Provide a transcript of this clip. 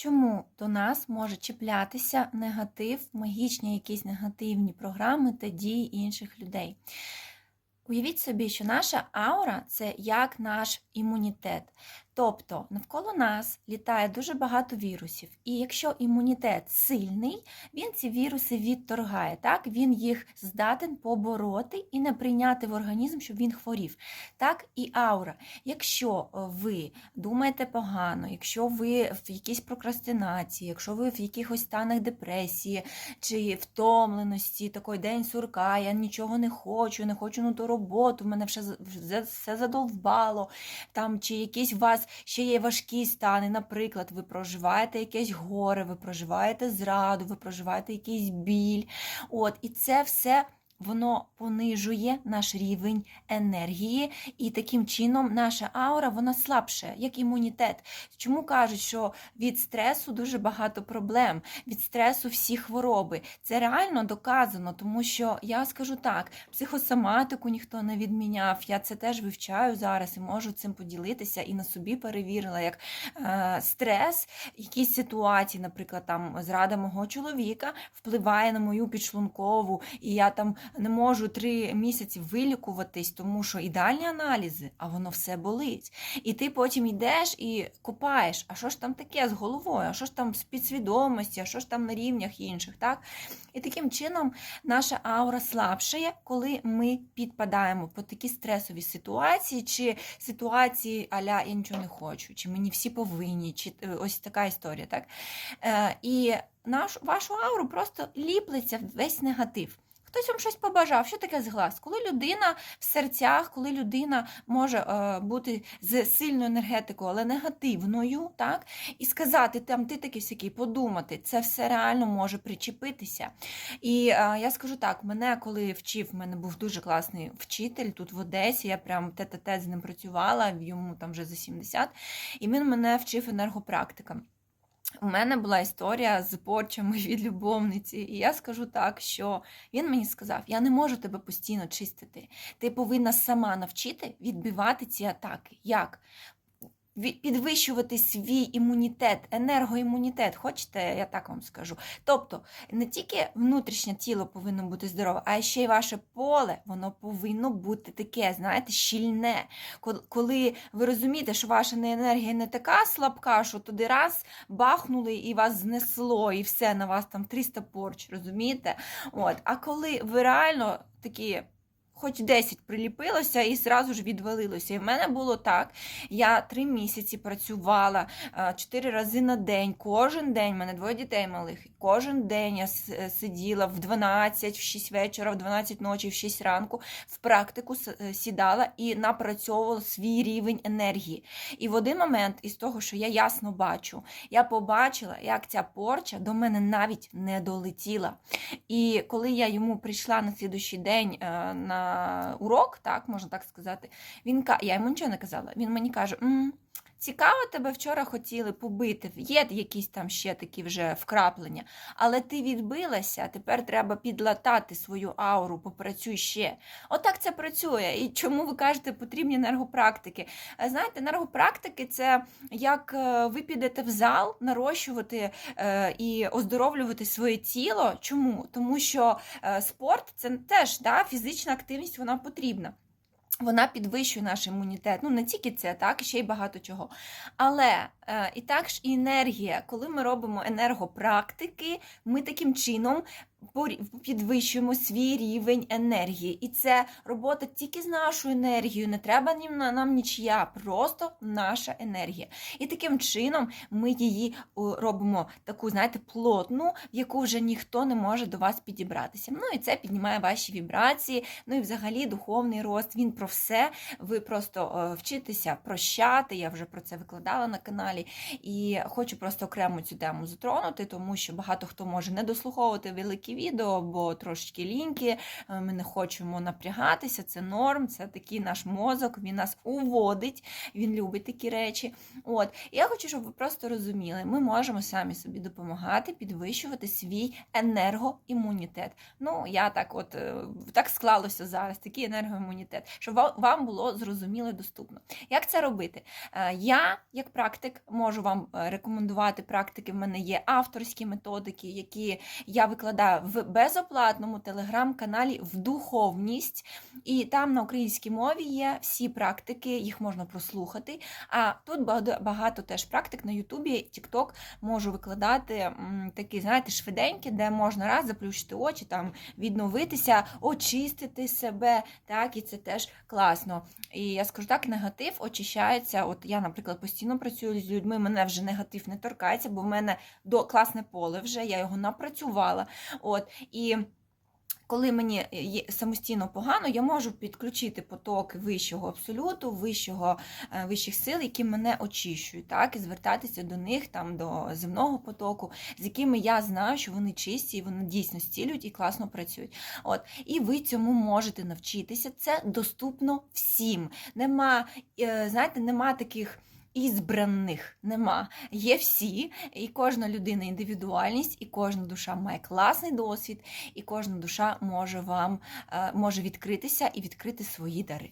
Чому до нас може чіплятися негатив, магічні якісь негативні програми та дії інших людей? Уявіть собі, що наша аура це як наш імунітет. Тобто навколо нас літає дуже багато вірусів, і якщо імунітет сильний, він ці віруси відторгає. Так? Він їх здатен побороти і не прийняти в організм, щоб він хворів. Так і аура. Якщо ви думаєте погано, якщо ви в якійсь прокрастинації, якщо ви в якихось станах депресії чи втомленості, такий день сурка, я нічого не хочу, не хочу на ту роботу, мене все, все задовбало, там, чи якісь у вас ще є важкі стани. Наприклад, ви проживаєте якесь горе, ви проживаєте зраду, ви проживаєте якийсь біль. От, І це все. Воно понижує наш рівень енергії, і таким чином наша аура вона слабше, як імунітет. Чому кажуть, що від стресу дуже багато проблем, від стресу всі хвороби. Це реально доказано, тому що я скажу так: психосоматику ніхто не відміняв. Я це теж вивчаю зараз і можу цим поділитися і на собі перевірила, як е, стрес, якісь ситуації, наприклад, там зрада мого чоловіка впливає на мою підшлункову, і я там не можу три місяці вилікуватись, тому що ідеальні аналізи, а воно все болить. І ти потім йдеш і копаєш, а що ж там таке з головою, а що ж там з підсвідомості, а що ж там на рівнях інших. так? І таким чином наша аура слабшає, коли ми підпадаємо по такі стресові ситуації, чи ситуації аля я нічого не хочу, чи мені всі повинні, чи е, ось така історія. так? Е, І наш, вашу ауру просто ліплеться весь негатив. Хтось вам щось побажав. Що таке зглаз? Коли людина в серцях, коли людина може е, бути з сильною енергетикою, але негативною, так, і сказати, там ти такий всякий, подумати, це все реально може причепитися. І е, я скажу так: мене коли вчив, в мене був дуже класний вчитель тут в Одесі. Я прям тет-а-тет з ним працювала, йому там вже за 70, і він мене вчив енергопрактикам. У мене була історія з порчами від любовниці, і я скажу так, що він мені сказав: я не можу тебе постійно чистити. Ти повинна сама навчити відбивати ці атаки. Як? Підвищувати свій імунітет, енергоімунітет, хочете, я так вам скажу. Тобто не тільки внутрішнє тіло повинно бути здорове, а ще й ваше поле, воно повинно бути таке, знаєте, щільне. Коли ви розумієте, що ваша енергія не така слабка, що туди раз бахнули і вас знесло, і все, на вас там 300 порч, розумієте? От. А коли ви реально такі хоч 10 приліпилося і зразу ж відвалилося. І в мене було так. Я три місяці працювала чотири рази на день. Кожен день, в мене двоє дітей малих. Кожен день я е, сиділа в 12, в 6 вечора, в 12 ночі, в 6 ранку, в практику е, сідала і напрацьовувала свій рівень енергії. І в один момент, із того, що я ясно бачу, я побачила, як ця порча до мене навіть не долетіла. І коли я йому прийшла на слідущий день е, на урок, так, можна так сказати, він я йому нічого не казала. Він мені каже: цікаво, тебе вчора хотіли побити, є якісь там ще такі вже вкраплення, але ти відбилася, тепер треба підлатати свою ауру, попрацюй ще. Отак це працює. І чому ви кажете, потрібні енергопрактики? Знаєте, енергопрактики це як е, ви підете в зал нарощувати е, і оздоровлювати своє тіло. Чому? Тому що е, спорт це теж да, фізична активність, вона потрібна. Вона підвищує наш імунітет. Ну, не тільки це, так, ще й багато чого. Але і так ж і енергія, коли ми робимо енергопрактики, ми таким чином підвищуємо свій рівень енергії. І це робота тільки з нашою енергією, не треба нам нічия, просто наша енергія. І таким чином ми її робимо таку, знаєте, плотну, в яку вже ніхто не може до вас підібратися. Ну і це піднімає ваші вібрації, ну і взагалі духовний рост. Він про все. Ви просто вчитеся прощати. Я вже про це викладала на каналі. І хочу просто окремо цю тему затронути, тому що багато хто може не дослуховувати великі відео, бо трошечки ліньки, е, ми не хочемо напрягатися, це норм, це такий наш мозок, він нас уводить, він любить такі речі. От. І я хочу, щоб ви просто розуміли, ми можемо самі собі допомагати підвищувати свій енергоімунітет. Ну, я так от е, так склалося зараз, такий енергоімунітет, щоб вам було зрозуміло і доступно. Як це робити? Е, я, як практик, можу вам е, рекомендувати практики. В мене є авторські методики, які я викладаю в безоплатному телеграм-каналі в духовність. І там на українській мові є всі практики, їх можна прослухати. А тут багато, теж практик на Ютубі, Тікток можу викладати такі, знаєте, швиденькі, де можна раз заплющити очі, там відновитися, очистити себе. Так, і це теж класно. І я скажу так, негатив очищається. От я, наприклад, постійно працюю з людьми, мене вже негатив не торкається, бо в мене до класне поле вже, я його напрацювала. От, і коли мені самостійно погано, я можу підключити потоки вищого абсолюту, вищого, е, вищих сил, які мене очищують, так, і звертатися до них, там, до земного потоку, з якими я знаю, що вони чисті, і вони дійсно зцілюють і класно працюють. От, і ви цьому можете навчитися. Це доступно всім. Нема, е, знаєте, нема таких. Ізбраних нема. Є всі, і кожна людина індивідуальність, і кожна душа має класний досвід, і кожна душа може вам е, може відкритися і відкрити свої дари.